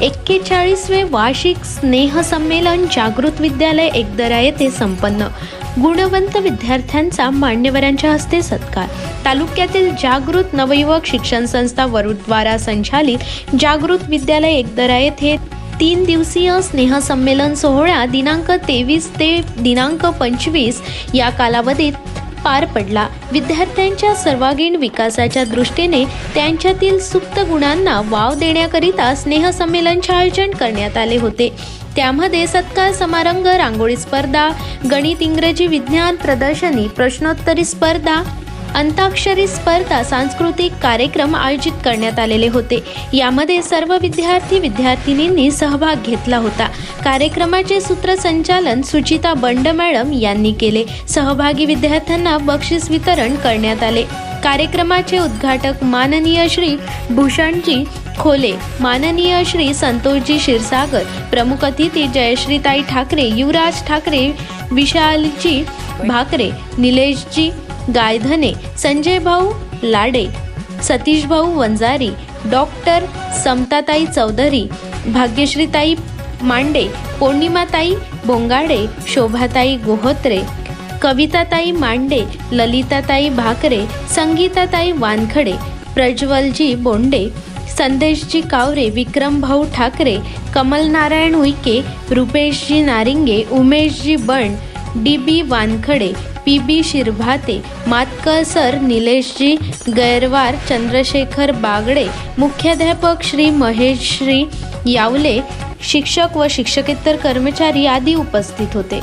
एक्केचाळीसवे वार्षिक स्नेहसंमेलन जागृत विद्यालय एकदरा येथे संपन्न. गुणवंत विद्यार्थ्यांचा मान्यवरांच्या हस्ते सत्कार. तालुक्यातील जागृत नवयुवक शिक्षण संस्था वरुद्वारा संचालित जागृत विद्यालय एकदरा येथे तीन दिवसीय स्नेहसंमेलन सोहळा दिनांक तेवीस ते दिनांक पंचवीस या कालावधीत पार पडला. विद्यार्थ्यांच्या सर्वांगीण विकासाच्या दृष्टीने त्यांच्यातील सुप्त गुणांना वाव देण्याकरिता स्नेहसंमेलनचे आयोजन करण्यात आले होते. त्यामध्ये सत्कार समारंभ रांगोळी स्पर्धा गणित इंग्रजी विज्ञान प्रदर्शनी प्रश्नोत्तरी स्पर्धा अंताक्षरी स्पर्धा सांस्कृतिक कार्यक्रम आयोजित करण्यात आलेले होते. यामध्ये सर्व विद्यार्थी विद्यार्थिनींनी सहभाग घेतला होता. कार्यक्रमाचे सूत्रसंचालन सुचिता बंड मॅडम यांनी केले. सहभागी विद्यार्थ्यांना बक्षीस वितरण करण्यात आले. कार्यक्रमाचे उद्घाटक माननीय श्री भूषणजी खोले माननीय श्री संतोषजी क्षीरसागर प्रमुख अतिथी जयश्रीताई ठाकरे युवराज ठाकरे विशालजी भाकरे निलेशजी गायधने संजय भाऊ लाडे सतीश भाऊ वंजारी डॉक्टर समताताई चौधरी भाग्यश्रीताई मांडे पौर्णिमाताई बोंगाडे शोभाताई गोहोत्रे कविताताई मांडे ललिताताई भाकरे संगीताताई वानखडे प्रज्वलजी बोंडे संदेशजी कावरे विक्रमभाऊ Thackeray Kamal Narayan Uike Rupeshji Naringe Umeshji Ban D B Wankhade P B Shirbhate Matkar sir Nileshji Gairwar Chandrashekhar Bagade मुख्याध्यापक श्री महेश श्री यावले शिक्षक व शिक्षकेतर कर्मचारी आदी उपस्थित होते.